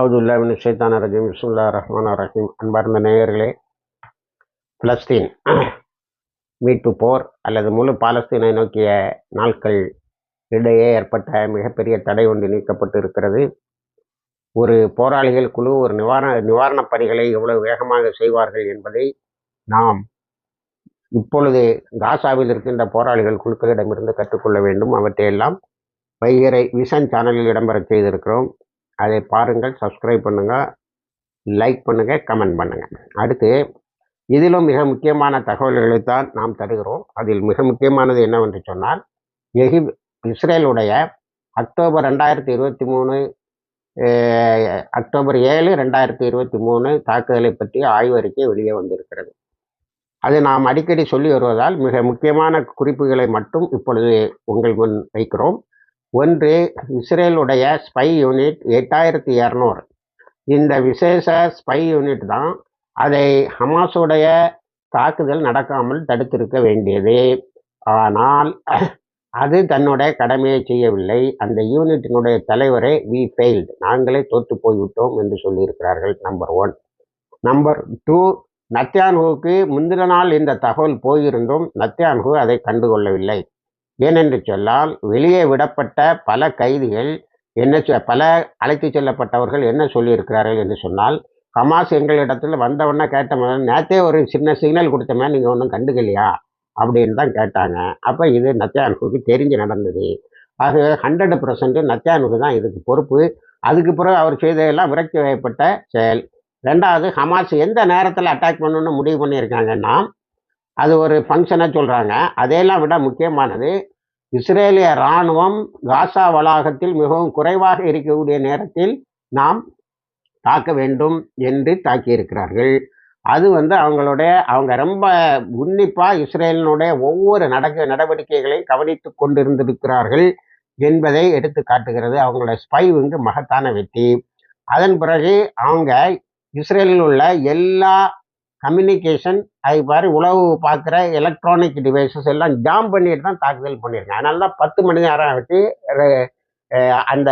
அவுதுல்லாவின் ஷைத்தான ரஜீம் விஸ்முல்லா ரஹ்மான் ரஹீம். அன்பார்ந்த நேயர்களே பலஸ்தீன் மீட்பு போர் அல்லது முழு பாலஸ்தீனை நோக்கிய நாட்கள் இடையே ஏற்பட்ட மிகப்பெரிய தடை ஒன்று நீக்கப்பட்டு இருக்கிறது. ஒரு போராளிகள் குழு ஒரு நிவாரண நிவாரணப் பணிகளை எவ்வளவு வேகமாக செய்வார்கள் என்பதை நாம் இப்பொழுது காசாவில் இருக்கின்ற போராளிகள் குழுக்களிடமிருந்து கற்றுக்கொள்ள வேண்டும். அவற்றையெல்லாம் வைகரை விஷன் சேனலில் இடம்பெறச் செய்திருக்கிறோம். அதை பாருங்கள் சப்ஸ்கிரைப் பண்ணுங்கள் லைக் பண்ணுங்கள் கமெண்ட் பண்ணுங்கள் அடுத்து இதிலும் மிக முக்கியமான தகவல்களை தான் நாம் தருகிறோம். அதில் மிக முக்கியமானது என்னவென்று சொன்னால் எகிப் இஸ்ரேலுடைய அக்டோபர் ரெண்டாயிரத்தி இருபத்தி மூணு அக்டோபர் ஏழு ரெண்டாயிரத்தி இருபத்தி மூணு தாக்குதலை பற்றி ஆய்வறிக்கை வெளியே வந்திருக்கிறது. அது நாம் அடிக்கடி சொல்லி வருவதால் மிக முக்கியமான குறிப்புகளை மட்டும் இப்பொழுது உங்கள் முன் வைக்கிறோம். ஒன்று இஸ்ரேலுடைய ஸ்பை யூனிட் எட்டாயிரத்தி இரநூறு. இந்த விசேஷ ஸ்பை யூனிட் தான் அதை ஹமாஸுடைய தாக்குதல் நடக்காமல் தடுத்திருக்க வேண்டியது. ஆனால் அது தன்னுடைய கடமையை செய்யவில்லை. அந்த யூனிட்டினுடைய தலைவரை வி ஃபெயில்டு நாங்களே தோற்று போய்விட்டோம் என்று சொல்லியிருக்கிறார்கள் நம்பர் ஒன் நம்பர் டூ நத்தியான்ஹுவுக்கு முந்தின நாள் இந்த தகவல் போயிருந்தும் நத்தியான்ஹு அதை கண்டுகொள்ளவில்லை. ஏனென்று சொன்னால் வெளியே விடப்பட்ட பல கைதிகள் என்ன பல அழைத்து செல்லப்பட்டவர்கள் என்ன சொல்லியிருக்கிறார்கள் என்று சொன்னால் ஹமாஸ் எங்களிடத்தில் வந்தவொடனே கேட்ட நேற்றே ஒரு சின்ன சிக்னல் கொடுத்தமே நீங்கள் ஒன்றும் கண்டுக்கலையா? அப்படின்னு தான் கேட்டாங்க. அப்போ இது நத்தியானுக்கு தெரிஞ்சு நடந்தது. ஆகவே ஹண்ட்ரட் பர்சன்ட் நத்தியானுக்கு தான் இதுக்கு பொறுப்பு. அதுக்கு பிறகு அவர் செய்ததெல்லாம் விரக்தி வயப்பட்ட செயல். ரெண்டாவது ஹமாஸ் எந்த நேரத்தில் அட்டாக் பண்ணணும்னு முடிவு பண்ணியிருக்காங்கன்னா அது ஒரு ஃபங்க்ஷனாக சொல்கிறாங்க அதையெல்லாம் விட முக்கியமானது இஸ்ரேலிய இராணுவம் காசா வளாகத்தில் மிகவும் குறைவாக இருக்கக்கூடிய நேரத்தில் நாம் தாக்க வேண்டும் என்று தாக்கியிருக்கிறார்கள். அது வந்து அவங்களுடைய அவங்க ரொம்ப உன்னிப்பாக இஸ்ரேலினுடைய ஒவ்வொரு நடக்க நடவடிக்கைகளையும் கவனித்து கொண்டிருந்திருக்கிறார்கள் என்பதை எடுத்து காட்டுகிறது. அவங்களோட ஸ்பை வந்து மகத்தான வெற்றி. அதன் பிறகு அவங்க இஸ்ரேலில் உள்ள எல்லா கம்யூனிகேஷன் அது மாதிரி உளவு பார்க்குற எலக்ட்ரானிக் டிவைசஸ் எல்லாம் ஜாம் பண்ணிட்டு தான் தாக்குதல் பண்ணியிருக்காங்க. அதனால தான் பத்து மணி நேரம் வச்சு அந்த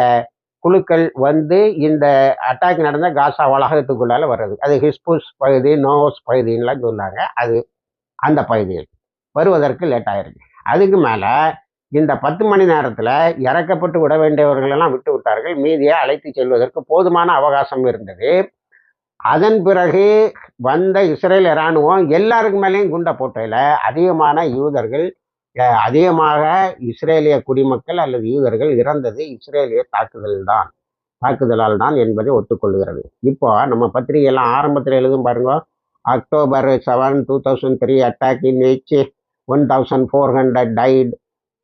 குழுக்கள் வந்து இந்த அட்டாக் நடந்த காசா வளாகத்துக்குள்ளால வர்றது. அது ஹிஸ்புஸ் பகுதி நோஸ் பகுதின்லாம் சொன்னாங்க. அது அந்த பகுதியில் வருவதற்கு லேட் ஆயிருக்கு. அதுக்கு மேலே இந்த பத்து மணி நேரத்தில் இறக்கப்பட்டு விட வேண்டியவர்களெல்லாம் விட்டு விட்டார்கள். மீதியை அழைத்து செல்வதற்கு போதுமான அவகாசம் இருந்தது. அதன் பிறகு வந்த இஸ்ரேல் இராணுவம் எல்லாருக்கு மேலேயும் குண்டை போட்டையில் அதிகமான யூதர்கள் அதிகமாக இஸ்ரேலிய குடிமக்கள் அல்லது யூதர்கள் இறந்தது இஸ்ரேலிய தாக்குதல் தான் தாக்குதலால் தான் என்பதை ஒத்துக்கொள்கிறது. இப்போ நம்ம பத்திரிகையெல்லாம் ஆரம்பத்தில் எழுதும் பாருங்க. October seven two thousand three attack in which one thousand four hundred died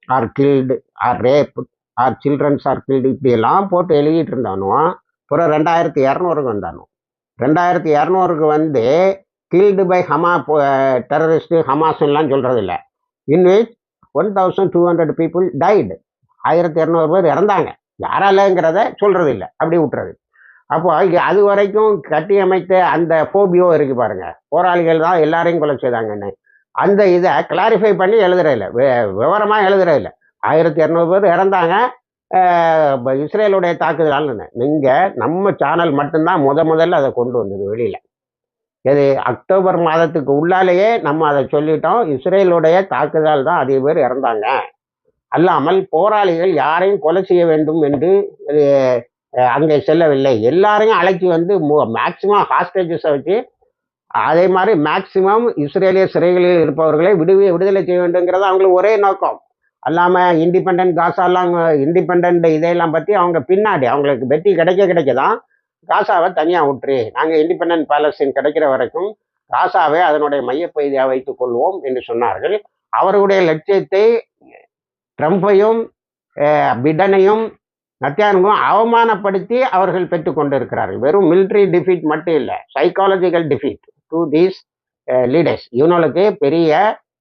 or killed or raped or childrens are killed இப்படியெல்லாம் போட்டு எழுதிட்டு இருந்தானோ அப்புறம் ரெண்டாயிரத்தி இரநூறுக்கு வந்தானோ. ரெண்டாயிரத்தி இரநூறுக்கு வந்து கில்டு பை ஹமா டெரரிஸ்ட்டு ஹமாஸ்லாம் சொல்கிறது இல்லை in which one thousand two hundred people died ஆயிரத்தி இரநூறு பேர் இறந்தாங்க. யாராலங்கிறத சொல்கிறது இல்லை அப்படி விட்டுறது. அப்போ அது வரைக்கும் கட்டி அமைத்த அந்த ஃபோபியோ இருக்குது பாருங்கள் போராளிகள் தான் எல்லாரையும் கொலை செய்தாங்கன்னு. அந்த இதை கிளாரிஃபை பண்ணி எழுதுறதில்ல. விவரமாக எழுதுறதில்ல. ஆயிரத்தி இரநூறு பேர் இறந்தாங்க. இஸ்ரேலுடைய தாக்குதலால் நீங்கள் நம்ம சேனல் மட்டும்தான் முத முதல்ல அதை கொண்டு வந்தது வெளியில். இது அக்டோபர் மாதத்துக்கு உள்ளாலேயே நம்ம அதை சொல்லிட்டோம். இஸ்ரேலுடைய தாக்குதல் தான் அதிக பேர் இறந்தாங்க. அல்லாமல் போராளிகள் யாரையும் கொலை செய்ய வேண்டும் என்று அங்கே செல்லவில்லை. எல்லாரையும் அழைச்சி வந்து மேக்சிமம் ஹாஸ்டேஜஸை வச்சு அதே மாதிரி மேக்சிமம் இஸ்ரேலிய சிறைகளில் இருப்பவர்களை விடுவி விடுதலை செய்ய வேண்டுங்கிறது அவங்களுக்கு ஒரே நோக்கம். அல்லாமல் இண்டிபெண்ட் காசாலாம் இண்டிபெண்ட் இதையெல்லாம் பற்றி அவங்க பின்னாடி அவங்களுக்கு வெற்றி கிடைக்க கிடைக்க தான் காசாவை தனியாக விட்டுரு. நாங்கள் இண்டிபெண்ட் பேலஸின் கிடைக்கிற வரைக்கும் காசாவை அதனுடைய மையப்பகுதியாக வைத்துக் கொள்வோம் என்று சொன்னார்கள். அவருடைய லட்சியத்தை ட்ரம்பையும் பிடனையும் நத்தியானுக்கும் அவமானப்படுத்தி அவர்கள் பெற்றுக்கொண்டிருக்கிறார்கள் வெறும் மிலிட்ரி டிஃபீட் மட்டும் இல்லை psychological defeat to these leaders இவனுக்கு பெரிய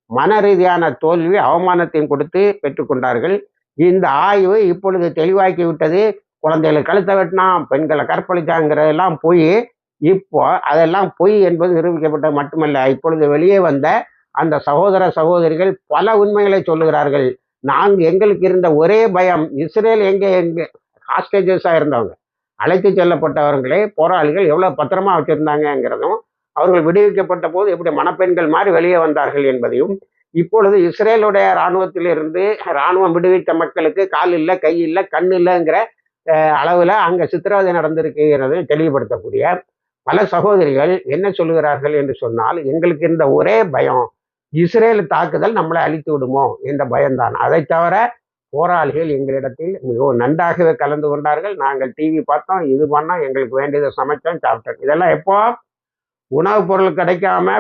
மன ரீதியான தோல்வி அவமானத்தையும் கொடுத்து பெற்றுக்கொண்டார்கள் இந்த ஆய்வு இப்பொழுது தெளிவாக்கி விட்டது. குழந்தைகளை கழுத்தை வெட்டினான் பெண்களை கற்பழிச்சாங்கிறதெல்லாம் போய் இப்போ அதெல்லாம் பொய் என்பது நிரூபிக்கப்பட்டது மட்டுமல்ல. இப்பொழுது வெளியே வந்த அந்த சகோதர சகோதரிகள் பல உண்மைகளை சொல்லுகிறார்கள். நாங்கள் எங்களுக்கு இருந்த ஒரே பயம். இஸ்ரேல் எங்கே எங்கே? ஹாஸ்டேஜஸாக இருந்தவங்க. அழைத்து செல்லப்பட்டவர்களே போராளிகள் எவ்வளோ பத்திரமா வச்சுருந்தாங்கங்கிறதும் அவர்கள் விடுவிக்கப்பட்ட போது எப்படி மணப்பெண்கள் மாதிரி வெளியே வந்தார்கள் என்பதையும் இப்பொழுது இஸ்ரேலுடைய இராணுவத்திலிருந்து இராணுவம் விடுவித்த மக்களுக்கு கால் இல்லை கை இல்லை கண் இல்லைங்கிற அளவில் அங்கே சித்திரவதை நடந்திருக்குங்கிறது தெளிவுபடுத்தக்கூடிய பல சகோதரிகள் என்ன சொல்லுகிறார்கள் என்று சொன்னால் எங்களுக்கு இருந்த ஒரே பயம் இஸ்ரேல் தாக்குதல் நம்மளை அழித்து விடுமோ என்ற பயம்தான். அதை தவிர போராளிகள் எங்களிடத்தில் மிகவும் நன்றாகவே கலந்து கொண்டார்கள். நாங்கள் டிவி பார்த்தோம் இது பண்ணோம் எங்களுக்கு வேண்டியதை சமைச்சோம் சாப்பிட்டோம். இதெல்லாம் எப்போ? உணவுப் பொருள் கிடைக்காம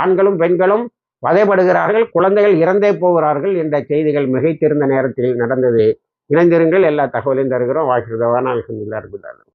ஆண்களும் பெண்களும் வதைப்படுகிறார்கள் குழந்தைகள் இறந்தே போகிறார்கள் என்ற செய்திகள் மிகைத்திருந்த நேரத்தில் நடந்தது. இணைந்திருங்கள் எல்லா தகவலையும் தருகிறோம். வாக்கிருதவான அலமதுல்லா இருக்கிறார்கள்